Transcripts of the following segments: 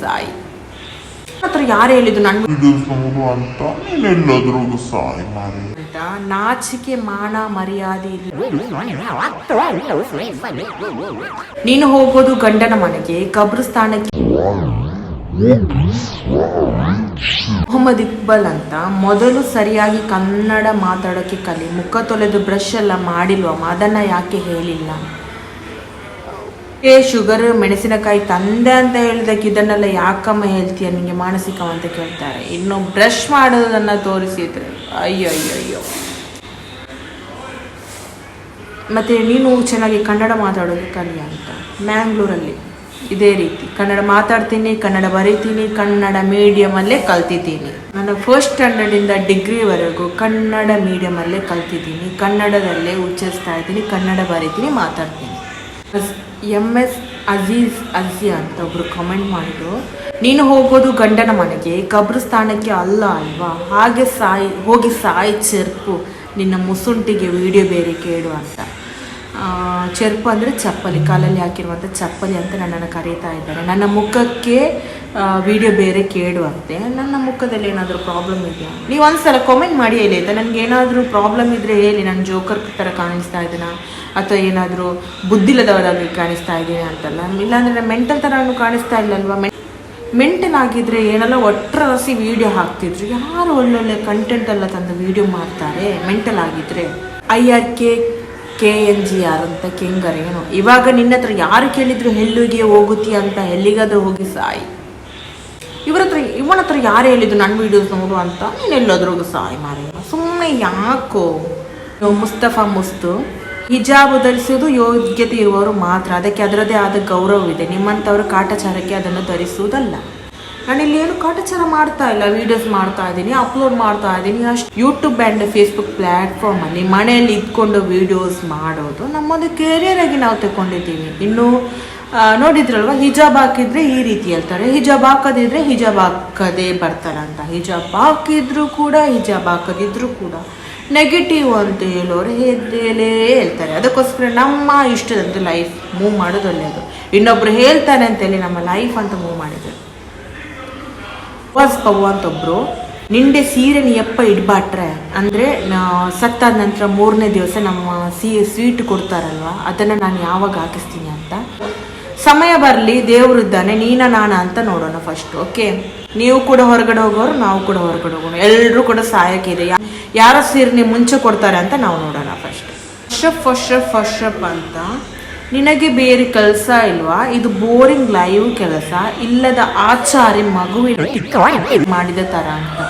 ಸಾಯಿ. ಹತ್ರ ಯಾರು ಹೇಳಿದ್ದು ನನ್ನ ಅಂತ ನೀನೆಲ್ಲಾದ್ರೂ ಸಾಯಿ ಮಾರಿ ನಾಚಿಕೆ ಮಾನ ಮರ್ಯಾದೆ ಇಲ್ಲ. ನೀನು ಹೋಗೋದು ಗಂಡನ ಮನೆಗೆ ಕಬ್ರಸ್ಥಾನಕ್ಕೆ. ಮೊಹಮ್ಮದ್ ಇಕ್ಬಲ್ ಅಂತ ಮೊದಲು ಸರಿಯಾಗಿ ಕನ್ನಡ ಮಾತಾಡೋಕ್ಕೆ ಕಲಿ, ಮುಖ ತೊಳೆದು ಬ್ರಷ್ ಎಲ್ಲ ಮಾಡಿಲ್ವಮ್ಮ ಅದನ್ನ ಯಾಕೆ ಹೇಳಿಲ್ಲ? ಏ ಶುಗರ್ ಮೆಣಸಿನಕಾಯಿ ತಂದೆ ಅಂತ ಹೇಳಿದಕ್ಕೆ ಇದನ್ನೆಲ್ಲ ಯಾಕಮ್ಮ ಹೇಳ್ತೀಯ? ನಿಮಗೆ ಮಾನಸಿಕ ಅಂತ ಕೇಳ್ತಾರೆ. ಇನ್ನು ಬ್ರಷ್ ಮಾಡೋದನ್ನ ತೋರಿಸಿದ್ರೆ ಅಯ್ಯೋ ಅಯ್ಯೋ ಅಯ್ಯೋ ಮತ್ತೆ ನೀನು ಚೆನ್ನಾಗಿ ಕನ್ನಡ ಮಾತಾಡೋದು ಕಲಿ ಅಂತ, ಮ್ಯಾಂಗ್ಳೂರಲ್ಲಿ? ಇದೇ ರೀತಿ. ಕನ್ನಡ ಮಾತಾಡ್ತೀನಿ, ಕನ್ನಡ ಬರೀತೀನಿ, ಕನ್ನಡ ಮೀಡಿಯಮಲ್ಲೇ ಕಲ್ತಿದ್ದೀನಿ. ನಾನು ಫಸ್ಟ್ ಸ್ಟ್ಯಾಂಡರ್ಡಿಂದ ಡಿಗ್ರಿವರೆಗೂ ಕನ್ನಡ ಮೀಡಿಯಮಲ್ಲೇ ಕಲ್ತಿದ್ದೀನಿ. ಕನ್ನಡದಲ್ಲೇ ಉಚ್ಚರಿಸ್ತಾ ಇದ್ದೀನಿ, ಕನ್ನಡ ಬರೀತೀನಿ, ಮಾತಾಡ್ತೀನಿ. ಎಂ ಎಸ್ ಅಜೀಜ್ ಅಜಿಯಾ ಅಂತ ಒಬ್ರು ಕಮೆಂಟ್ ಮಾಡಿದ್ರು. ನೀನು ಹೋಗೋದು ಗಂಡನ ಮನೆಗೆ, ಕಬ್ರಸ್ಥಾನಕ್ಕೆ ಅಲ್ಲ ಅಲ್ವಾ? ಹಾಗೆ ಸಾಯಿ, ಹೋಗಿ ಸಾಯಿ, ಚೆರ್ಪು. ನಿನ್ನ ಮುಸುಂಟಿಗೆ ವಿಡಿಯೋ ಬೇರೆ ಕೇಳು ಅಂತ. ಚೆರ್ಪು ಅಂದರೆ ಚಪ್ಪಲಿ, ಕಾಲಲ್ಲಿ ಹಾಕಿರುವಂಥ ಚಪ್ಪಲಿ ಅಂತ ನನ್ನನ್ನು ಕರೀತಾ ಇದ್ದಾರೆ. ನನ್ನ ಮುಖಕ್ಕೆ ವಿಡಿಯೋ ಬೇರೆ ಕೇಳುವಂತೆ. ನನ್ನ ಮುಖದಲ್ಲಿ ಏನಾದರೂ ಪ್ರಾಬ್ಲಮ್ ಇದೆಯಾ? ನೀವು ಒಂದ್ಸಲ ಕಾಮೆಂಟ್ ಮಾಡಿ ಹೇಳಿ, ಆಯ್ತಾ? ನನಗೆ ಏನಾದರೂ ಪ್ರಾಬ್ಲಮ್ ಇದ್ದರೆ ಹೇಳಿ, ನಾನು ಜೋಕರ್ ಥರ ಕಾಣಿಸ್ತಾ ಇದ್ದೀನ ಅಥವಾ ಏನಾದರೂ ಬುದ್ಧಿಲ್ಲದವರಾಗಿ ಕಾಣಿಸ್ತಾ ಇದ್ದೀನಿ ಅಂತಲ್ಲ? ಇಲ್ಲಾಂದರೆ ಮೆಂಟಲ್ ಥರನೂ ಕಾಣಿಸ್ತಾ ಇಲ್ಲಲ್ವಾ? ಮೆಂಟಲ್ ಆಗಿದ್ರೆ ಏನೆಲ್ಲ ಒಟ್ಟರಸಿ ವಿಡಿಯೋ ಹಾಕ್ತಿದ್ರು. ಯಾರು ಒಳ್ಳೊಳ್ಳೆ ಕಂಟೆಂಟ್ ಎಲ್ಲ ತಂದು ವಿಡಿಯೋ ಮಾಡ್ತಾರೆ? ಮೆಂಟಲ್ ಆಗಿದ್ರೆ. I R K K N G R ಅಂತ ಕೆಂಗರ್ ಏನು ಇವಾಗ ನಿನ್ನ ಹತ್ರ ಯಾರು ಕೇಳಿದ್ರು ಹೆಲ್ಲಿಗೆ ಹೋಗುತ್ತಿ ಅಂತ ಎಲ್ಲಿಗಾದ್ರೂ ಹೋಗಿ ಸಾಯಿ. ಇವ್ರ ಹತ್ರ ಇವನ ಹತ್ರ ಯಾರು ಹೇಳಿದ್ರು ನನ್ನ ವಿಡಿಯೋಸ್ ನೋಡು ಅಂತ? ನೀನು ಎಲ್ಲಾದ್ರೂ ಹೋಗಿ ಸಾಯಿ ಮಾರಿ ಸುಮ್ಮನೆ ಯಾಕೋ? ಮುಸ್ತಫಾ ಮುಸ್ತು. ಹಿಜಾಬ್ ಧರಿಸುವುದು ಯೋಗ್ಯತೆ ಇರುವವರು ಮಾತ್ರ. ಅದಕ್ಕೆ ಅದರದೇ ಆದ ಗೌರವವಿದೆ. ನಿಮ್ಮಂಥವರು ಕಾಟಾಚಾರಕ್ಕೆ ಅದನ್ನು ಧರಿಸುವುದಲ್ಲ. ನಾನಿಲ್ಲಿ ಏನು ಕಾಟಚಾರ ಮಾಡ್ತಾ ಇಲ್ಲ ವಿಡಿಯೋಸ್ ಮಾಡ್ತಾ ಇದ್ದೀನಿ ಅಪ್ಲೋಡ್ ಮಾಡ್ತಾ ಇದ್ದೀನಿ ಅಷ್ಟು ಯೂಟ್ಯೂಬ್ ಆ್ಯಂಡ್ ಫೇಸ್ಬುಕ್ ಪ್ಲ್ಯಾಟ್ಫಾರ್ಮಲ್ಲಿ ಮನೆಯಲ್ಲಿ ಇದ್ಕೊಂಡು ವಿಡಿಯೋಸ್ ಮಾಡೋದು ನಮ್ಮೊಂದು ಕೆರಿಯರ್ ಆಗಿ ನಾವು ತಗೊಂಡಿದ್ದೀವಿ ಇನ್ನು ನೋಡಿದ್ರಲ್ವ ಹಿಜಾಬ್ ಹಾಕಿದ್ರೆ ಈ ರೀತಿ ಹೇಳ್ತಾರೆ. ಹಿಜಾಬ್ ಹಾಕದಿದ್ರೆ ಹಿಜಾಬ್ ಹಾಕದೇ ಬರ್ತಾರೆ ಅಂತ. ಹಿಜಾಬ್ ಹಾಕಿದ್ರು ಕೂಡ ಹಿಜಾಬ್ ಹಾಕದಿದ್ರು ಕೂಡ. ನೆಗೆಟಿವ್ ಅಂತ ಹೇಳೋರು ಹೇಳೇ ಹೇಳ್ತಾರೆ. ಅದಕ್ಕೋಸ್ಕರ ನಮ್ಮ ಇಷ್ಟದಂತೆ ಲೈಫ್ ಮೂವ್ ಮಾಡೋದು ಒಳ್ಳೆಯದು. ಇನ್ನೊಬ್ರು ಹೇಳ್ತಾರೆ ಅಂತೇಳಿ ನಮ್ಮ ಲೈಫ್ ಅಂತ ಮೂವ್ ಮಾಡಿದ್ರು ವಾಸ್ ಪವ್ವ ಅಂತ ಒಬ್ರು ನಿಂಡೆ ಸೀರೆ ನೀಯಪ್ಪ ಇಡ್ಬಾಟ್ರೆ, ಅಂದರೆ ಸತ್ತಾದ ನಂತರ ಮೂರನೇ ದಿವಸ ನಮ್ಮ ಸೀ, ಸ್ವೀಟ್ ಕೊಡ್ತಾರಲ್ವ, ಅದನ್ನು ನಾನು ಯಾವಾಗ ಹಾಕಿಸ್ತೀನಿ ಅಂತ. ಸಮಯ ಬರಲಿ ದೇವರಿದ್ದಾನೆ ನೀನ ನಾನ ಅಂತ ನೋಡೋಣ ಫಸ್ಟ್ ಓಕೆ ನೀವು ಕೂಡ ಹೊರಗಡೆ ಹೋಗೋರು, ನಾವು ಕೂಡ ಹೊರಗಡೆ ಹೋಗೋಣ. ಎಲ್ಲರೂ ಕೂಡ ಸಹಾಯಕ್ಕಿದೆ ಯಾರ ಸೀರೆ ಮುಂಚೆ ಕೊಡ್ತಾರೆ ಅಂತ ನಾವು ನೋಡೋಣ ಫಸ್ಟ್ ಫಸ್ಟ್ ಫಸ್ಟ್ ಫಸ್ಟ್ ಅಂತ ನಿನಗೆ ಬೇರೆ ಕೆಲಸ ಇಲ್ವಾ? ಇದು ಬೋರಿಂಗ್ ಲೈವ್ ಕೆಲಸ, ಇಲ್ಲದ ಆಚಾರಿ ಮಗುವಿನ ಮಾಡಿದ ತರ ಅಂತ.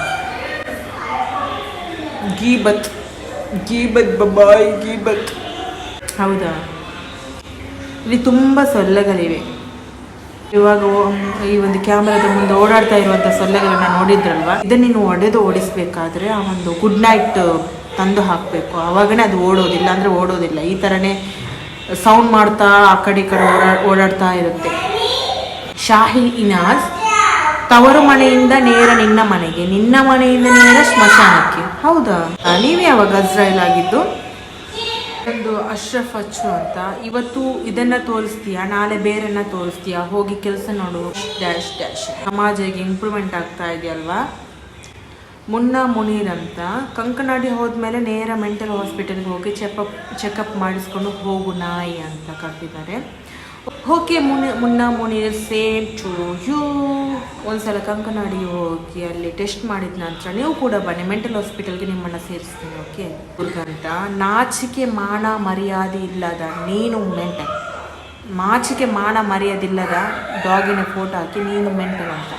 ಗೀಬತ್ ಗೀಬತ್ ಬಬಾಯ್, ಗೀಬತ್. ಹೌದಾ? ಇಲ್ಲಿ ತುಂಬ ಸೊಳ್ಳೆಗಳಿವೆ. ಇವಾಗ ಈ ಒಂದು ಕ್ಯಾಮ್ರಾದ ಮುಂದೆ ಓಡಾಡ್ತಾ ಇರುವಂಥ ಸೊಳ್ಳೆಗಳನ್ನ ನೋಡಿದ್ರಲ್ವಾ? ಇದನ್ನ ನೀನು ಒಡೆದು ಓಡಿಸ್ಬೇಕಾದ್ರೆ ಆ ಒಂದು ಗುಡ್ ನೈಟ್ ತಂದು ಹಾಕ್ಬೇಕು. ಆವಾಗನೇ ಅದು ಓಡೋದಿಲ್ಲ, ಅಂದ್ರೆ ಓಡೋದಿಲ್ಲ. ಈ ಥರನೇ ಸೌಂಡ್ ಮಾಡ್ತಾ ಆ ಕಡೆ ಈ ಕಡೆ ಓಡಾ ಓಡಾಡ್ತಾ ಇರುತ್ತೆ. ಶಾಹಿ ಇನಾಜ್, ತವರು ಮನೆಯಿಂದ ನೇರ ನಿನ್ನ ಮನೆಗೆ, ನಿನ್ನ ಮನೆಯಿಂದ ನೇರ ಸ್ಮಶಾನಕ್ಕೆ. ಹೌದಾ? ನೀವೇ ಯಾವಾಗ ಅಜ್ರೈಲ್ ಆಗಿದ್ದು? ಒಂದು ಅಶ್ರಫ್ ಅಚ್ಚು ಅಂತ. ಇವತ್ತು ಇದನ್ನ ತೋರಿಸ್ತೀಯಾ? ನಾಳೆ ಬೇರೆನ್ನ ತೋರಿಸ್ತೀಯಾ? ಹೋಗಿ ಕೆಲಸ ನೋಡು. ಡ್ಯಾಶ್ ಡ್ಯಾಶ್ ಸಮಾಜಕ್ಕೆ ಇಂಪ್ರೂವ್ಮೆಂಟ್ ಆಗ್ತಾ ಇದೆಯಲ್ವಾ? ಮುನ್ನಾ ಮುನೀರ್ ಅಂತ ಕಂಕನಾಡಿ ಹೋದ್ಮೇಲೆ ನೇರ ಮೆಂಟಲ್ ಹಾಸ್ಪಿಟಲ್ಗೆ ಹೋಗಿ ಚೆಕಪ್ ಚೆಕಪ್ ಮಾಡಿಸ್ಕೊಂಡು ಹೋಗು ನಾಯಿ ಅಂತ ಕರೆದಿದ್ದಾರೆ. ಓಕೆ ಮುನಿ ಮುನ್ನಾ ಮುನೀರ್ ಸೇಮ್ ಟು ಯು. ಒಂದ್ಸಲ ಕಂಕನಾಡಿ ಹೋಗಿ ಅಲ್ಲಿ ಟೆಸ್ಟ್ ಮಾಡಿದ ನಂತರ ನೀವು ಕೂಡ ಬನ್ನಿ, ಮೆಂಟಲ್ ಹಾಸ್ಪಿಟಲ್ಗೆ ನಿಮ್ಮನ್ನು ಸೇರಿಸ್ತೀನಿ, ಓಕೆ? ಅಂತ ನಾಚಿಕೆ ಮಾನ ಮರ್ಯಾದೆ ಇಲ್ಲದ ನೀನು ಮೆಂಟಲ್. ನಾಚಿಕೆ ಮಾನ ಮರ್ಯಾದಿಲ್ಲದ ಡಾಗಿನ ಫೋಟೋ ಹಾಕಿ ನೀನು ಮೆಂಟಲ್ ಅಂತ.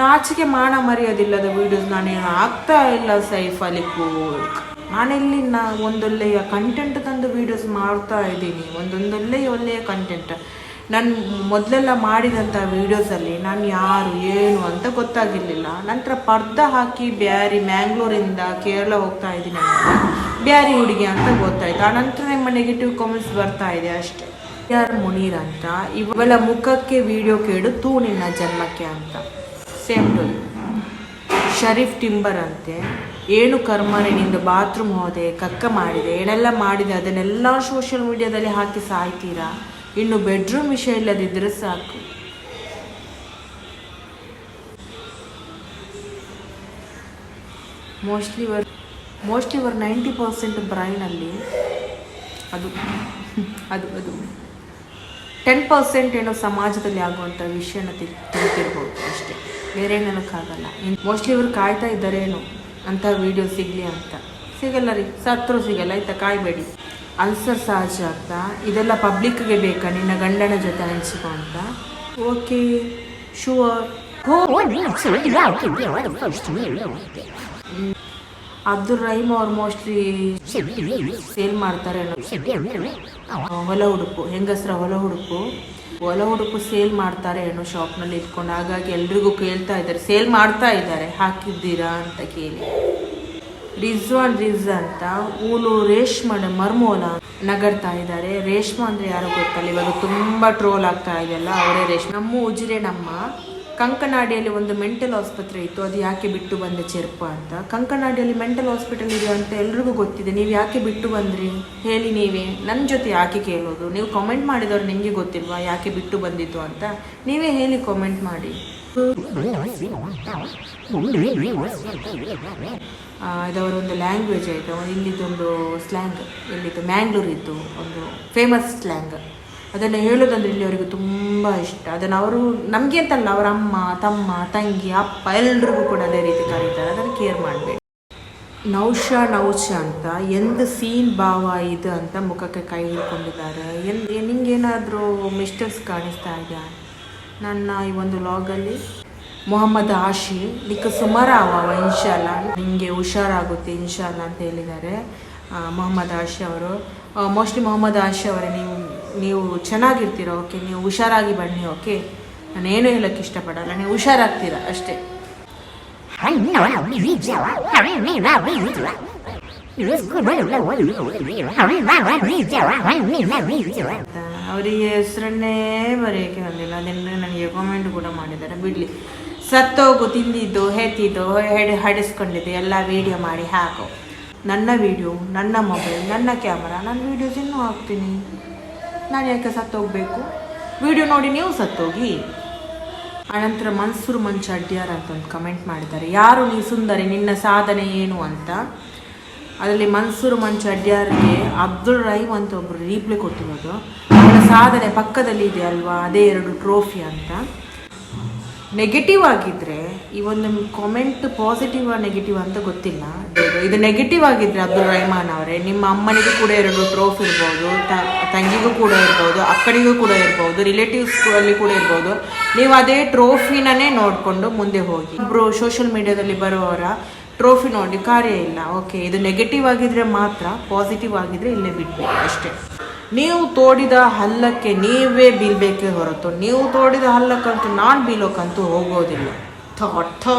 ನಾಚಿಕೆ ಮಾನ ಮರೆಯೋದಿಲ್ಲದ ವೀಡಿಯೋಸ್ ನಾನು ಆಗ್ತಾ ಇಲ್ಲ ಸೈಫ್ ಅಲಿ ಕೂಕ್ ನಾನೆಲ್ಲಿ ನಾ ಒಂದೊಳ್ಳೆಯ ಕಂಟೆಂಟ್ ತಂದು ವೀಡಿಯೋಸ್ ಮಾಡ್ತಾ ಇದ್ದೀನಿ. ಒಂದೊಂದೊಳ್ಳೆಯ ಒಳ್ಳೆಯ ಕಂಟೆಂಟ್ ನಾನು ಮೊದಲೆಲ್ಲ ಮಾಡಿದಂಥ ವೀಡಿಯೋಸಲ್ಲಿ ನಾನು ಯಾರು, ಏನು ಅಂತ ಗೊತ್ತಾಗಿರಲಿಲ್ಲ. ನಂತರ ಪರ್ದ ಹಾಕಿ ಬ್ಯಾರಿ ಮ್ಯಾಂಗ್ಳೂರಿಂದ ಕೇರಳ ಹೋಗ್ತಾ ಇದ್ದೀನಿ ಬ್ಯಾರಿ ಹುಡುಗಿ ಅಂತ ಗೊತ್ತಾಯ್ತು ಆ ನಂತರ ನಿಮ್ಮ ನೆಗೆಟಿವ್ ಕಾಮೆಂಟ್ಸ್ ಬರ್ತಾ ಇದೆ ಅಷ್ಟೇ. ಯಾರು ಮುನೀರ್ ಅಂತ. ಇವಳ ಮುಖಕ್ಕೆ ವಿಡಿಯೋ ಕೇಳು, ತೂ ನಿನ್ನ ಜನ್ಮಕ್ಕೆ ಅಂತ. ಸೇಮ್ ಟು ಶರೀಫ್ ಟಿಂಬರ್ ಅಂತೆ, ಏನು ನಿಂದು ಬಾತ್ರೂಮ್ ಹೋದೆ, ಕಕ್ಕ ಮಾಡಿದೆ, ಏನೆಲ್ಲ ಮಾಡಿದೆ, ಅದನ್ನೆಲ್ಲ ಸೋಷಿಯಲ್ ಮೀಡಿಯಾದಲ್ಲಿ ಹಾಕಿ ಸಾಯ್ತೀರಾ? ಇನ್ನು ಬೆಡ್ರೂಮ್ ವಿಷಯ ಇಲ್ಲದಿದ್ದರೆ ಸಾಕು. ಮೋಸ್ಟ್ಲಿ ವರ್ ಮೋಸ್ಟ್ಲಿ ವರ್ ನೈಂಟಿ ಪರ್ಸೆಂಟ್ ಬ್ರೈನಲ್ಲಿ ಅದು ಅದು ಅದು. ಟೆನ್ ಪರ್ಸೆಂಟ್ ಏನೋ ಸಮಾಜದಲ್ಲಿ ಆಗುವಂಥ ವಿಷಯನ ತಿಳ್ತಿರ್ಬೋದು ಅಷ್ಟೇ. ಬೇರೆ ನೆನಕ್ಕಾಗಲ್ಲ ಮೋಸ್ಟ್ಲಿ ಇವ್ರು ಕಾಯ್ತಾ ಇದ್ದಾರೇನು ಅಂತ ವಿಡಿಯೋ ಸಿಗಲಿ ಅಂತ. ಸಿಗಲ್ಲ ರೀ, ಸತ್ರು ಸಿಗಲ್ಲ, ಆಯ್ತಾ? ಕಾಯಬೇಡಿ. ಅನ್ಸರ್ ಸಹಜ ಅಂತ. ಇದೆಲ್ಲ ಪಬ್ಲಿಕ್ಗೆ ಬೇಕಾ? ನಿನ್ನ ಗಂಡನ ಜೊತೆ ಹಂಚಿಕೊ ಅಂತ. ಓಕೆ ಶೂವರ್ ಅಬ್ದುಲ್ ರಹೀಮ್ ಅವ್ರು ಮೋಸ್ಟ್ಲಿ ಸೇಲ್ ಮಾಡ್ತಾರೆ ಹೊಲ ಉಡುಪು, ಹೆಂಗಸರ ಹೊಲ ಉಡುಪು. ಹೊಲ ಉಡುಪು ಸೇಲ್ ಮಾಡ್ತಾರೆ ಏನೋ ಶಾಪ್ನಲ್ಲಿ ಇಟ್ಕೊಂಡು. ಹಾಗಾಗಿ ಎಲ್ರಿಗೂ ಕೇಳ್ತಾ ಇದ್ದಾರೆ. ಸೇಲ್ ಮಾಡ್ತಾ ಇದ್ದಾರೆ. ಹಾಕಿದ್ದೀರಾ ಅಂತ ಕೇಳಿ. ರಿಜ್ವಾನ್ ರಿಜ್ ಅಂತ ಊಲು ರೇಷ್ಮೆ ಮರ್ಮೋಲ ನಗರ್ತಾ ಇದ್ದಾರೆ. ರೇಷ್ಮೆ ಅಂದ್ರೆ ಯಾರು ಗೊತ್ತಲ್ಲ. ಇವಾಗ ತುಂಬಾ ಟ್ರೋಲ್ ಆಗ್ತಾ ಇದೆಯಲ್ಲ ಅವರೇ ರೇಷ್ಮೆ. ನಮ್ಮ ಉಜಿರೆ ನಮ್ಮ ಕಂಕನಾಡಿಯಲ್ಲಿ ಒಂದು ಮೆಂಟಲ್ ಆಸ್ಪತ್ರೆ ಇತ್ತು, ಅದು ಯಾಕೆ ಬಿಟ್ಟು ಬಂದೆ ಚೆರ್ಪ ಅಂತ. ಕಂಕನಾಡಿಯಲ್ಲಿ ಮೆಂಟಲ್ ಹಾಸ್ಪಿಟಲ್ ಇದೆ ಅಂತ ಎಲ್ರಿಗೂ ಗೊತ್ತಿದೆ, ನೀವು ಯಾಕೆ ಬಿಟ್ಟು ಬಂದ್ರಿ? ಹೇಳಿ ನೀವೇ. ನನ್ನ ಜೊತೆ ಯಾಕೆ ಕೇಳೋದು? ನೀವು ಕಾಮೆಂಟ್ ಮಾಡಿದವ್ರು ನಿಮಗೆ ಗೊತ್ತಿಲ್ವಾ ಯಾಕೆ ಬಿಟ್ಟು ಬಂದಿತ್ತು ಅಂತ? ನೀವೇ ಹೇಳಿ ಕಾಮೆಂಟ್ ಮಾಡಿ. ಇದವರ ಒಂದು ಲ್ಯಾಂಗ್ವೇಜ್ ಆಯಿತು ಇಲ್ಲಿದ್ದೊಂದು ಸ್ಲ್ಯಾಂಗ್ ಇಲ್ಲಿದ್ದು ಮ್ಯಾಂಗ್ಳೂರಿದ್ದು ಒಂದು ಫೇಮಸ್ ಸ್ಲ್ಯಾಂಗ್ ಅದನ್ನು ಹೇಳೋದಂದ್ರೆ ಇಲ್ಲಿ ಅವರಿಗೆ ತುಂಬ ಇಷ್ಟ. ಅದನ್ನು ಅವರು ನಮಗೆ ಅಂತಲ್ಲ, ಅವರ ಅಮ್ಮ, ತಮ್ಮ, ತಂಗಿ, ಅಪ್ಪ ಎಲ್ರಿಗೂ ಕೂಡ ಅದೇ ರೀತಿ ಕರೀತಾರೆ. ಅದನ್ನು ಕೇರ್ ಮಾಡಬೇಕು. ನೌಶ ನೌಶ ಅಂತ ಎಂದ ಸೀನ್ ಭಾವ ಇದು ಅಂತ ಮುಖಕ್ಕೆ ಕೈ ಹಿಡ್ಕೊಂಡಿದ್ದಾರೆ. ಎಲ್ಲಿ ನಿಂಗೇನಾದರೂ ಮಿಸ್ಟೇಕ್ಸ್ ಕಾಣಿಸ್ತಾ ಇದೆಯಾ? ನನ್ನ ಈ ಒಂದು ಲಾಗಲ್ಲಿ ಮೊಹಮ್ಮದ್ ಆಶಿ, ನಿಕ್ಕ ಸುಮಾರಾವ ಇನ್ಶಾಲ ನಿಮಗೆ ಹುಷಾರಾಗುತ್ತೆ ಇನ್ಶಾಲ ಅಂತ ಹೇಳಿದ್ದಾರೆ ಮೊಹಮ್ಮದ್ ಆಶಿ ಅವರು. ಮೋಸ್ಟ್ಲಿ ಮೊಹಮ್ಮದ್ ಆಶಿ ಅವರೇ ನೀವು ನೀವು ಚೆನ್ನಾಗಿರ್ತೀರ, ಓಕೆ, ನೀವು ಹುಷಾರಾಗಿ ಬನ್ನಿ, ಓಕೆ, ನಾನು ಏನು ಹೇಳಕ್ಕೆ ಇಷ್ಟಪಡಲ್ಲ, ನೀವು ಹುಷಾರಾಗ್ತೀರ ಅಷ್ಟೇ. ಅವರಿಗೆ ಹೆಸರನ್ನೇ ಬರೆಯೋಕ್ಕೆ ಬಂದಿಲ್ಲ ಅದನ್ನು ನನಗೆ ಕಾಮೆಂಟ್ ಕೂಡ ಮಾಡಿದ್ದಾರೆ, ಬಿಡಲಿ. ಸತ್ತೋಗು, ತಿಂದಿದ್ದು, ಹೆತ್ತಿದ್ದು ಹೆಡ್ ಹಡಿಸ್ಕೊಂಡಿದ್ದು, ಎಲ್ಲ ವೀಡಿಯೋ ಮಾಡಿ ಹಾಕು. ನನ್ನ ವೀಡಿಯೋ ನನ್ನ ಮೊಬೈಲ್ ನನ್ನ ಕ್ಯಾಮರಾ ನನ್ನ ವೀಡಿಯೋಸ್ ಇನ್ನೂ ಹಾಕ್ತೀನಿ. ನಾನು ಯಾಕೆ ಸತ್ತೋಗ್ಬೇಕು. ವಿಡಿಯೋ ನೋಡಿ ನೀವು ಸತ್ತೋಗಿ. ಅನಂತರ ಮನ್ಸೂರು ಮಂಚ ಅಡ್ಡ್ಯಾರ ಅಂತ ಒಂದು ಕಮೆಂಟ್ ಮಾಡಿದ್ದಾರೆ. ಯಾರು ನೀ ಸುಂದರಿ, ನಿನ್ನ ಸಾಧನೆ ಏನು ಅಂತ? ಅದರಲ್ಲಿ ಮನ್ಸೂರು ಮಂಚ ಅಡ್ಯಾರ್ಗೆ ಅಬ್ದುಲ್ ರಹೀಮ್ ಅಂತ ಒಬ್ಬರು ರೀಪ್ಲೈ ಕೊಟ್ಟಿರೋದು. ಅವರ ಸಾಧನೆ ಪಕ್ಕದಲ್ಲಿ ಇದೆ ಅಲ್ವಾ? ಅದೇ ಎರಡು ಟ್ರೋಫಿ ಅಂತ. ನೆಗೆಟಿವ್ ಆಗಿದ್ರೆ, ಈ ಒಂದು ಕಾಮೆಂಟ್ ಪಾಸಿಟಿವ್ ನೆಗೆಟಿವ್ ಅಂತ ಗೊತ್ತಿಲ್ಲ. ಇದು- ನೆಗೆಟಿವ್ ಆಗಿದ್ರೆ ಅಬ್ದುಲ್ ರಹಮಾನ್ ಅವರೇ, ನಿಮ್ಮ ಅಮ್ಮನಿಗೂ ಕೂಡ ಎರಡು ಟ್ರೋಫಿ ಇರ್ಬೋದು ತಂಗಿಗೂ ಕೂಡ ಇರ್ಬೋದು, ಅಕ್ಕನಿಗೂ ಕೂಡ ಇರ್ಬೋದು ರಿಲೇಟಿವ್ಸ್ ಅಲ್ಲಿ ಕೂಡ ಇರ್ಬೋದು. ನೀವು ಅದೇ ಟ್ರೋಫಿನೇ ನೋಡಿಕೊಂಡು ಮುಂದೆ ಹೋಗಿ. ಇಬ್ಬರು ಸೋಷಿಯಲ್ ಮೀಡಿಯಾದಲ್ಲಿ ಬರೋವರ ಟ್ರೋಫಿ ನೋಡಿ, ಕಾರ್ಯ ಇಲ್ಲ. ಓಕೆ ಇದು ನೆಗೆಟಿವ್ ಆಗಿದ್ರೆ ಮಾತ್ರ ಪಾಸಿಟಿವ್ ಆಗಿದ್ರೆ ಇಲ್ಲೇ ಬಿಡ್ಬೇಕು ಅಷ್ಟೇ. ನೀವು ತೋಡಿದ ಹಲ್ಲಕ್ಕೆ ನೀವೇ ಬೀಳ್ಬೇಕೇ ಹೊರತು ನೀವು ತೋಡಿದ ಹಲ್ಲಕ್ಕಂತೂ ನಾನು ಬೀಳೋಕ್ಕಂತೂ ಹೋಗೋದಿಲ್ಲ. ಥೋ ಥೋ.